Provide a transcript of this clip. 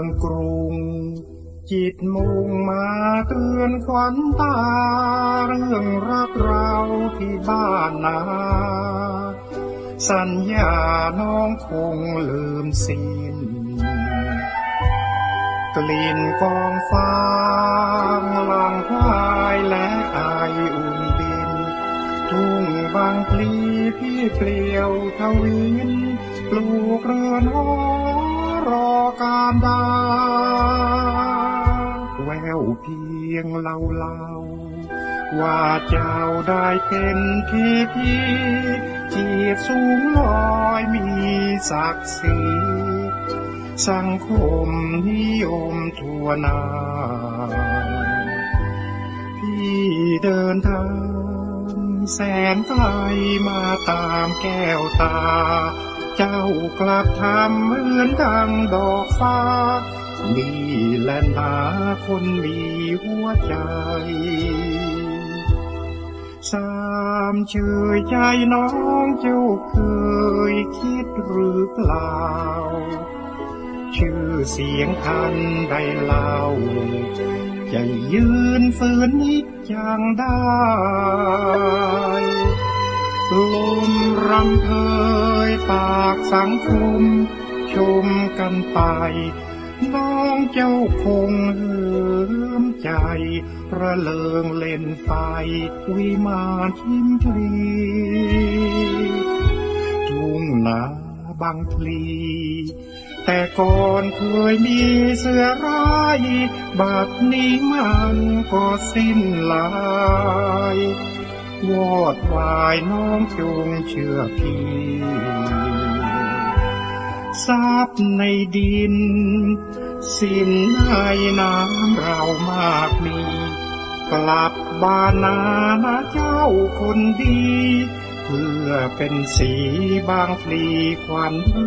ืองกรุง จิตมุ่งมาเตือนขวัญตา เรื่องรักเราที่บ้านนา สัญญาน้องคงลืมสิ้นกลิ่นกองฟางหลังพลายและไออุ่นดิน ทุ่งบางพลีพี่เปลี่ยวทวิน ปลูกเรือนหอรอการดา ยงเล่าเล่าๆว่าเจ้าได้เป็นที่พี่จีดสูงลอยมีศักดิ์ศรีสังคมนิยมทั่วนาพี่เดินทางแสนไกลมาตามแก้วตา เจ้ากลับทำเหมือนดังดอกฟ้า นี่และนาคนมีหัวใจ สามเชยใจน้องเจ้าเคยคิดหรือเปล่า ชื่อเสียงทันได้เล่าจะยืนฝืนนิดจังได้ ลมรำเพยปากสังคม ชมกันไป น้องเจ้าคงเหิมใจ ระเริงเล่นไฟวิมานทิมพลีทุ่งนาบางพลีแต่ก่อนเคยมีเสือร้ายบัดนี้มันก็สิ้นลาย วอดวายน้องจงเชื่อพี่ทราบในดิน สิ้นในน้ำเรามากมี กลับบ้านนานะเจ้าคนดี เพื่อเป็นสีบางพลีควันเมื